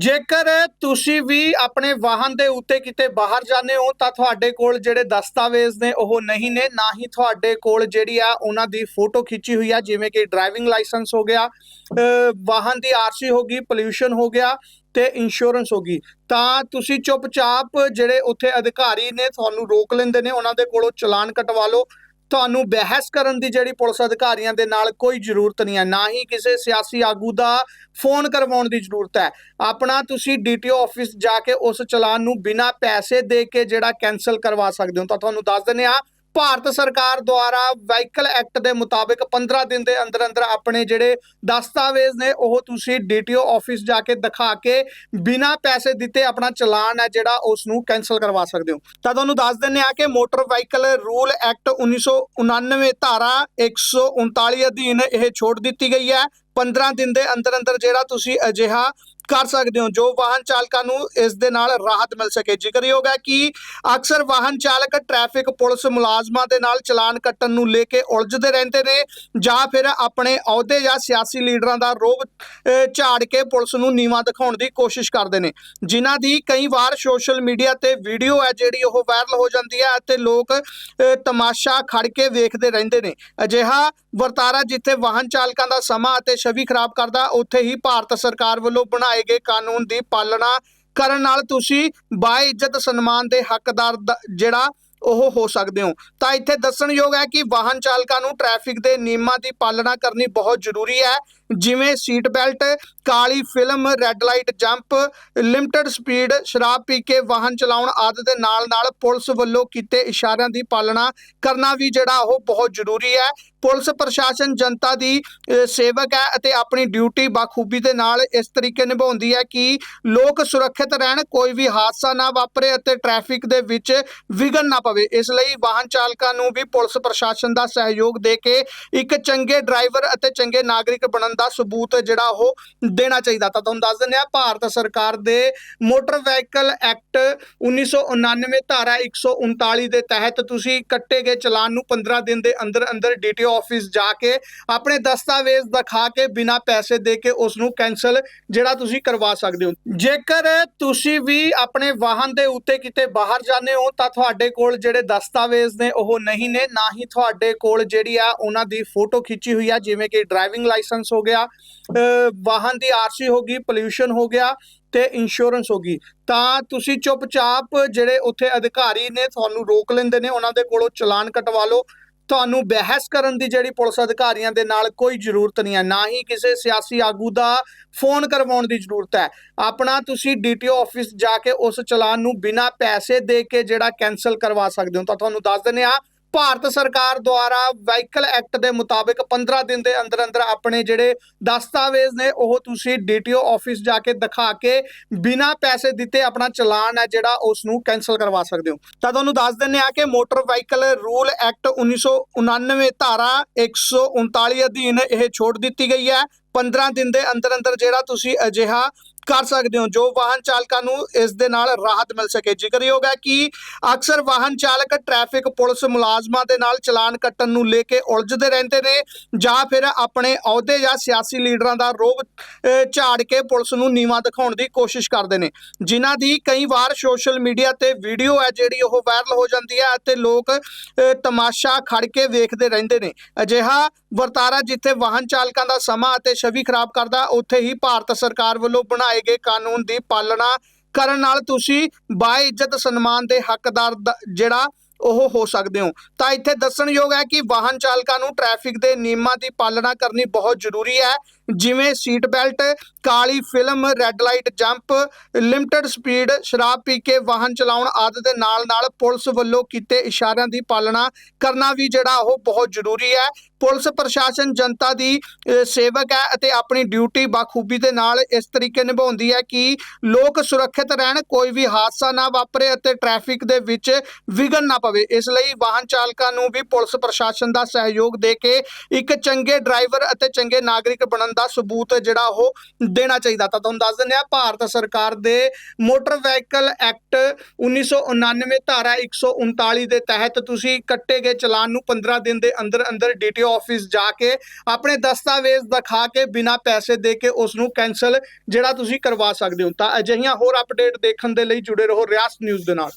ਜੇਕਰ ਤੁਸੀਂ ਵੀ ਆਪਣੇ ਵਾਹਨ ਦੇ ਉੱਤੇ ਕਿਤੇ ਬਾਹਰ ਜਾਂਦੇ ਹੋ, ਤਾਂ ਤੁਹਾਡੇ ਕੋਲ ਜਿਹੜੇ ਦਸਤਾਵੇਜ਼ ਨੇ ਉਹ ਨਹੀਂ ਨੇ। ਨਾ ਹੀ ਤੁਹਾਡੇ ਕੋਲ ਜਿਹੜੀ ਆ ਉਹਨਾਂ ਦੀ ਫੋਟੋ ਖਿੱਚੀ ਹੋਈ ਆ, ਜਿਵੇਂ ਕਿ ਡਰਾਈਵਿੰਗ ਲਾਇਸੈਂਸ ਹੋ ਗਿਆ ਵਾਹਨ ਦੀ ਆਰਸੀ ਹੋ ਗਈ, ਪੋਲਿਊਸ਼ਨ ਹੋ ਗਿਆ ਤੇ ਇੰਸ਼ੋਰੈਂਸ ਹੋ ਗਈ। ਤਾਂ ਤੁਸੀਂ ਚੁੱਪਚਾਪ ਜਿਹੜੇ ਉੱਥੇ ਅਧਿਕਾਰੀ ਨੇ, ਤੁਹਾਨੂੰ ਰੋਕ ਲੈਂਦੇ ਨੇ, ਉਹਨਾਂ ਦੇ ਕੋਲੋਂ ਚਲਾਨ ਕਟਵਾ ਲਓ। ਤੁਹਾਨੂੰ ਬਹਿਸ ਕਰਨ ਦੀ ਜਿਹੜੀ ਪੁਲਿਸ ਅਧਿਕਾਰੀਆਂ ਦੇ ਨਾਲ ਕੋਈ ਜ਼ਰੂਰਤ ਨਹੀਂ ਹੈ, ਨਾ ਹੀ ਕਿਸੇ ਸਿਆਸੀ ਆਗੂ ਦਾ ਫੋਨ ਕਰਵਾਉਣ ਦੀ ਜ਼ਰੂਰਤ ਹੈ। ਆਪਣਾ ਤੁਸੀਂ ਡੀਟੀਓ ਆਫਿਸ ਜਾ ਕੇ ਉਸ ਚਲਾਨ ਨੂੰ ਬਿਨਾਂ ਪੈਸੇ ਦੇ ਕੇ ਜਿਹੜਾ ਕੈਨਸਲ ਕਰਵਾ ਸਕਦੇ ਹੋ ਤਾਂ ਤੁਹਾਨੂੰ ਦੱਸ ਦਿੰਦੇ ਆ ਭਾਰਤ ਸਰਕਾਰ ਦੁਆਰਾ ਵਹੀਕਲ ਐਕਟ ਦੇ ਮੁਤਾਬਿਕ 15 ਦਿਨ ਦੇ ਅੰਦਰ ਅੰਦਰ ਆਪਣੇ ਜਿਹੜੇ ਦਸਤਾਵੇਜ਼ ਨੇ, ਉਹ ਤੁਸੀਂ ਡੀਟੀਓ ਆਫਿਸ ਜਾ ਕੇ ਦਿਖਾ ਕੇ ਬਿਨਾਂ ਪੈਸੇ ਦਿੱਤੇ ਆਪਣਾ ਚਲਾਨ ਹੈ ਜਿਹੜਾ ਉਸ ਨੂੰ ਕੈਨਸਲ ਕਰਵਾ ਸਕਦੇ ਹੋ। ਤਾਂ ਤੁਹਾਨੂੰ ਦੱਸ ਦਿੰਦੇ ਆ ਕਿ ਮੋਟਰ ਵਹੀਕਲ ਰੂਲ ਐਕਟ 1999 ਧਾਰਾ 139 ਅਧੀਨ ਇਹ ਛੋਟ ਦਿੱਤੀ ਗਈ ਹੈ। 15 ਦਿਨ ਦੇ ਅੰਦਰ ਅੰਦਰ ਜਿਹੜਾ ਤੁਸੀਂ ਅਜਿਹਾ ਕਰ ਸਕਦੇ ਹੋ। ਜੋ ਵਾਹਨ ਚਾਲਕਾਂ ਨੂੰ ਇਸ ਦੇ ਨਾਲ ਰਾਹਤ ਮਿਲ ਸਕੇ। ਜ਼ਿਕਰਯੋਗ ਹੈ ਕਿ ਅਕਸਰ ਵਾਹਨ ਚਾਲਕ ਟ੍ਰੈਫਿਕ ਪੁਲਿਸ ਮੁਲਾਜ਼ਮਾਂ ਦੇ ਨਾਲ ਚਲਾਨ ਕੱਟਣ ਨੂੰ ਲੈ ਕੇ ਉਲਝਦੇ ਰਹਿੰਦੇ ਨੇ ਜਾਂ ਫਿਰ ਆਪਣੇ ਅਹੁਦੇ ਜਾਂ ਸਿਆਸੀ ਲੀਡਰਾਂ ਦਾ ਰੋਬ ਝਾੜ ਕੇ ਪੁਲਿਸ ਨੂੰ ਨੀਵਾ ਦਿਖਾਉਣ ਦੀ ਕੋਸ਼ਿਸ਼ ਕਰਦੇ ਨੇ। ਜਿਨ੍ਹਾਂ ਦੀ ਕਈ ਵਾਰ ਸੋਸ਼ਲ ਮੀਡੀਆ ਤੇ ਵੀਡੀਓ ਹੈ ਜਿਹੜੀ ਉਹ ਵਾਇਰਲ ਹੋ ਜਾਂਦੀ ਹੈ ਅਤੇ ਲੋਕ ਤਮਾਸ਼ਾ ਖੜ ਕੇ ਵੇਖਦੇ ਰਹਿੰਦੇ ਨੇ। ਅਜਿਹਾ ਵਰਤਾਰਾ ਜਿੱਥੇ ਵਾਹਨ ਚਾਲਕਾਂ ਦਾ ਸਮਾਂ ਅਤੇ ਛਵੀ ਖਰਾਬ ਕਰਦਾ, ਉੱਥੇ ਹੀ ਭਾਰਤ ਸਰਕਾਰ ਵੱਲੋਂ ਬਣਾਏ ਗਏ ਕਾਨੂੰਨ ਦੀ ਪਾਲਣਾ ਕਰਨ ਨਾਲ ਤੁਸੀਂ ਬਾਇਜ਼ਤ ਸਨਮਾਨ ਦੇ ਹੱਕਦਾਰ ਜਿਹੜਾ ਉਹ ਹੋ ਸਕਦੇ ਹੋ। ਤਾਂ ਇੱਥੇ ਦੱਸਣਯੋਗ ਹੈ ਕਿ ਵਾਹਨ ਚਾਲਕਾਂ ਨੂੰ ਟ੍ਰੈਫਿਕ ਦੇ ਨਿਯਮਾਂ ਦੀ ਪਾਲਣਾ ਕਰਨੀ ਬਹੁਤ ਜ਼ਰੂਰੀ ਹੈ। ਜਿਵੇਂ ਸੀਟ ਬੈਲਟ, ਕਾਲੀ film, red light jump, limited speed, ਸ਼ਰਾਬ ਪੀ ਕੇ ਵਾਹਨ ਚਲਾਉਣ ਆਦਿ ਦੇ ਨਾਲ ਨਾਲ ਪੁਲਿਸ ਵੱਲੋਂ ਕੀਤੇ ਇਸ਼ਾਰਿਆਂ ਦੀ ਪਾਲਣਾ ਕਰਨਾ ਵੀ ਜਿਹੜਾ ਉਹ ਬਹੁਤ ਜ਼ਰੂਰੀ ਹੈ। ਪੁਲਿਸ ਪ੍ਰਸ਼ਾਸਨ ਜਨਤਾ ਦੀ ਸੇਵਕ ਹੈ ਅਤੇ ਆਪਣੀ ਡਿਊਟੀ ਬਾਖੂਬੀ ਦੇ ਨਾਲ ਇਸ ਤਰੀਕੇ ਨਿਭਾਉਂਦੀ ਹੈ ਕਿ ਲੋਕ ਸੁਰੱਖਿਅਤ ਰਹਿਣ, ਕੋਈ ਵੀ ਹਾਦਸਾ ਨਾ ਵਾਪਰੇ ਅਤੇ ਟ੍ਰੈਫਿਕ ਦੇ ਵਿੱਚ ਵਿਘਨ ਨਾ ਪਵੇ। ਇਸ ਲਈ ਵਾਹਨ ਚਾਲਕਾਂ ਨੂੰ ਵੀ ਪੁਲਿਸ ਪ੍ਰਸ਼ਾਸਨ ਦਾ ਸਹਿਯੋਗ ਦੇ ਕੇ ਇੱਕ ਚੰਗੇ ਡਰਾਈਵਰ ਅਤੇ ਚੰਗੇ ਨਾਗਰਿਕ ਬਣਨ ਦਾ ਸਬੂਤ ਜਿਹੜਾ ਉਹ ਦੇਣਾ ਚਾਹੀਦਾ। ਤਾਂ ਤੁਹਾਨੂੰ ਦੱਸ ਦਿੰਦੇ ਆ ਭਾਰਤ ਸਰਕਾਰ ਦੇ ਮੋਟਰ ਵਹੀਕਲ ਐਕਟ 1999 ਧਾਰਾ 139 ਦੇ ਤਹਿਤ ਤੁਸੀਂ ਕੱਟੇ ਗਏ ਚਲਾਨ ਨੂੰ 15 ਦਿਨ ਦੇ ਅੰਦਰ ਅੰਦਰ ਡੀਟੀਓ ਆਫਿਸ ਜਾ ਕੇ ਆਪਣੇ ਦਸਤਾਵੇਜ਼ ਦਿਖਾ ਕੇ ਬਿਨਾਂ ਪੈਸੇ ਦੇ ਕੇ ਉਸ ਨੂੰ ਕੈਨਸਲ ਜਿਹੜਾ ਤੁਸੀਂ ਕਰਵਾ ਸਕਦੇ ਹੋ। ਜੇਕਰ ਤੁਸੀਂ ਵੀ ਆਪਣੇ ਵਾਹਨ ਦੇ ਉੱਤੇ ਕਿਤੇ ਬਾਹਰ ਜਾਂਦੇ ਹੋ, ਤਾਂ ਤੁਹਾਡੇ ਕੋਲ ਜਿਹੜੇ ਦਸਤਾਵੇਜ਼ ਨੇ ਉਹ ਨਹੀਂ ਨੇ। ਨਾ ਹੀ ਤੁਹਾਡੇ ਕੋਲ ਜਿਹੜੀ ਆ ਉਹਨਾਂ ਦੀ ਫੋਟੋ ਖਿੱਚੀ ਹੋਈ ਆ, ਜਿਵੇਂ ਕਿ ਡਰਾਈਵਿੰਗ ਲਾਇਸੈਂਸ ਹੋ ਗਿਆ ਅਹ, ਵਾਹਨ ਦੀ ਆਰਸੀ ਹੋ ਗਈ ਪੋਲਿਊਸ਼ਨ ਹੋ ਗਿਆ ਤੇ ਇੰਸ਼ੋਰੈਂਸ ਹੋ ਗਈ। ਤਾਂ ਤੁਸੀਂ ਚੁੱਪਚਾਪ ਜਿਹੜੇ ਉੱਥੇ ਅਧਿਕਾਰੀ ਨੇ ਤੁਹਾਨੂੰ ਰੋਕ ਲੈਂਦੇ ਨੇ, ਉਹਨਾਂ ਦੇ ਕੋਲੋਂ ਚਲਾਨ ਕਟਵਾ ਲਓ। ਤੁਹਾਨੂੰ ਬਹਿਸ ਕਰਨ ਦੀ ਜਿਹੜੀ ਪੁਲਿਸ ਅਧਿਕਾਰੀਆਂ ਦੇ ਨਾਲ ਕੋਈ ਜ਼ਰੂਰਤ ਨਹੀਂ ਹੈ, ਨਾ ਹੀ ਕਿਸੇ ਸਿਆਸੀ ਆਗੂ ਦਾ ਫੋਨ ਕਰਵਾਉਣ ਦੀ ਜ਼ਰੂਰਤ ਹੈ। ਆਪਣਾ ਤੁਸੀਂ ਡੀਟੀਓ ਆਫਿਸ ਜਾ ਕੇ ਉਸ ਚਲਾਨ ਨੂੰ ਬਿਨਾਂ ਪੈਸੇ ਦੇ ਕੇ ਜਿਹੜਾ ਕੈਨਸਲ ਕਰਵਾ ਸਕਦੇ ਹੋ, ਤਾਂ ਤੁਹਾਨੂੰ ਦੱਸ ਦਿੰਦੇ ਆ ਭਾਰਤ ਸਰਕਾਰ ਦੁਆਰਾ ਵਹੀਕਲ ਐਕਟ ਦੇ ਮੁਤਾਬਿਕ 15 ਦਿਨ ਦੇ ਅੰਦਰ ਅੰਦਰ ਆਪਣੇ ਜਿਹੜੇ ਦਸਤਾਵੇਜ਼ ਨੇ, ਉਹ ਤੁਸੀਂ ਡੀਟੀਓ ਆਫਿਸ ਜਾ ਕੇ ਦਿਖਾ ਕੇ ਬਿਨਾਂ ਪੈਸੇ ਦਿੱਤੇ ਆਪਣਾ ਚਲਾਨ ਹੈ ਜਿਹੜਾ ਉਸ ਨੂੰ ਕੈਨਸਲ ਕਰਵਾ ਸਕਦੇ ਹੋ। ਤਾਂ ਤੁਹਾਨੂੰ ਦੱਸ ਦਿੰਦੇ ਆ ਕਿ ਮੋਟਰ ਵਹੀਕਲ ਰੂਲ ਐਕਟ 1999 ਧਾਰਾ 139 ਅਧੀਨ ਇਹ ਛੋਟ ਦਿੱਤੀ ਗਈ ਹੈ। 15 ਦਿਨ ਦੇ ਅੰਦਰ ਅੰਦਰ ਜਿਹੜਾ ਤੁਸੀਂ ਅਜਿਹਾ ਕਰ ਸਕਦੇ ਹੋ, ਜੋ ਵਾਹਨ ਚਾਲਕਾਂ ਨੂੰ ਇਸ ਦੇ ਨਾਲ ਰਾਹਤ ਮਿਲ ਸਕੇ। ਜ਼ਿਕਰਯੋਗ ਹੈ ਕਿ ਅਕਸਰ ਵਾਹਨ ਚਾਲਕ ਟ੍ਰੈਫਿਕ ਪੁਲਿਸ ਮੁਲਾਜ਼ਮਾਂ ਦੇ ਨਾਲ ਚਲਾਨ ਕੱਟਣ ਨੂੰ ਲੈ ਕੇ ਉਲਝਦੇ ਰਹਿੰਦੇ ਨੇ ਜਾਂ ਫਿਰ ਆਪਣੇ ਅਹੁਦੇ ਜਾਂ ਸਿਆਸੀ ਲੀਡਰਾਂ ਦਾ ਰੋਬ ਝਾੜ ਕੇ ਪੁਲਿਸ ਨੂੰ ਨੀਵਾ ਦਿਖਾਉਣ ਦੀ ਕੋਸ਼ਿਸ਼ ਕਰਦੇ ਨੇ। ਜਿਨ੍ਹਾਂ ਦੀ ਕਈ ਵਾਰ ਸੋਸ਼ਲ ਮੀਡੀਆ ਤੇ ਵੀਡੀਓ ਹੈ ਜਿਹੜੀ ਉਹ ਵਾਇਰਲ ਹੋ ਜਾਂਦੀ ਹੈ ਅਤੇ ਲੋਕ ਤਮਾਸ਼ਾ ਖੜ ਕੇ ਵੇਖਦੇ ਰਹਿੰਦੇ ਨੇ। ਅਜਿਹਾ ਵਰਤਾਰਾ ਜਿੱਥੇ ਵਾਹਨ ਚਾਲਕਾਂ ਦਾ ਸਮਾਂ ਅਤੇ ਛਵੀ ਖਰਾਬ ਕਰਦਾ, ਉੱਥੇ ਹੀ ਭਾਰਤ ਸਰਕਾਰ ਵੱਲੋਂ ਬਣਾਏ ਗਏ ਕਾਨੂੰਨ ਦੀ ਪਾਲਣਾ ਕਰਨ ਨਾਲ ਤੁਸੀਂ ਬਾਇਜ਼ਤ ਸਨਮਾਨ ਦੇ ਹੱਕਦਾਰ ਦ- ਜਿਹੜਾ ਉਹ ਹੋ ਸਕਦੇ ਹੋ। ਤਾਂ ਇੱਥੇ ਦੱਸਣਯੋਗ ਹੈ ਕਿ ਵਾਹਨ ਚਾਲਕਾਂ ਨੂੰ ਟ੍ਰੈਫਿਕ ਦੇ ਨਿਯਮਾਂ ਦੀ ਪਾਲਣਾ ਕਰਨੀ ਬਹੁਤ ਜ਼ਰੂਰੀ ਹੈ। ਜਿਵੇਂ ਸੀਟ ਬੈਲਟ ਕਾਲੀ film red light jump limited speed ਸ਼ਰਾਬ ਪੀ ਕੇ ਵਾਹਨ ਚਲਾਉਣ ਆਦਿ ਦੇ ਨਾਲ ਨਾਲ ਪੁਲਿਸ ਵੱਲੋਂ ਕੀਤੇ ਇਸ਼ਾਰਿਆਂ ਦੀ ਪਾਲਣਾ ਕਰਨਾ ਵੀ ਜਿਹੜਾ ਉਹ ਬਹੁਤ ਜ਼ਰੂਰੀ ਹੈ। ਪੁਲਿਸ ਪ੍ਰਸ਼ਾਸਨ ਜਨਤਾ ਦੀ ਸੇਵਕ ਹੈ ਅਤੇ ਆਪਣੀ ਡਿਊਟੀ ਬਾਖੂਬੀ ਦੇ ਨਾਲ ਇਸ ਤਰੀਕੇ ਨਿਭਾਉਂਦੀ ਹੈ ਕਿ ਲੋਕ ਸੁਰੱਖਿਅਤ ਰਹਿਣ, ਕੋਈ ਵੀ ਹਾਦਸਾ ਨਾ ਵਾਪਰੇ ਅਤੇ ਟ੍ਰੈਫਿਕ ਦੇ ਵਿੱਚ ਵਿਘਨ ਨਾ ਪਵੇ। ਇਸ ਲਈ ਵਾਹਨ ਚਾਲਕਾਂ ਨੂੰ ਵੀ ਪੁਲਿਸ ਪ੍ਰਸ਼ਾਸਨ ਦਾ ਸਹਿਯੋਗ ਦੇ ਕੇ ਇੱਕ ਚੰਗੇ ਡਰਾਈਵਰ ਅਤੇ ਚੰਗੇ ਨਾਗਰਿਕ ਬਣਨ ਦਾ ਸਬੂਤ ਜਿਹੜਾ ਉਹ ਦੇਣਾ ਚਾਹੀਦਾ। ਤਾਂ ਤੁਹਾਨੂੰ ਦੱਸ ਦਿੰਦੇ ਆ ਭਾਰਤ ਸਰਕਾਰ ਦੇ ਮੋਟਰ ਵਹੀਕਲ ਐਕਟ 1999 ਧਾਰਾ 139 ਦੇ ਤਹਿਤ ਤੁਸੀਂ ਕੱਟੇ ਗਏ ਚਲਾਨ ਨੂੰ 15 ਦਿਨ ਦੇ ਅੰਦਰ ਅੰਦਰ ਡੀਟੀਓ ਆਫਿਸ ਜਾ ਕੇ ਆਪਣੇ ਦਸਤਾਵੇਜ਼ ਦਿਖਾ ਕੇ ਬਿਨਾਂ ਪੈਸੇ ਦੇ ਕੇ ਉਸ ਨੂੰ ਕੈਨਸਲ ਜਿਹੜਾ ਤੁਸੀਂ ਕਰਵਾ ਸਕਦੇ ਹੋ। ਤਾਂ ਅਜਿਹੀਆਂ ਹੋਰ ਅਪਡੇਟ ਦੇਖਣ ਦੇ ਲਈ ਜੁੜੇ ਰਹੋ ਰਿਆਸ ਨਿਊਜ਼ ਦੇ ਨਾਲ।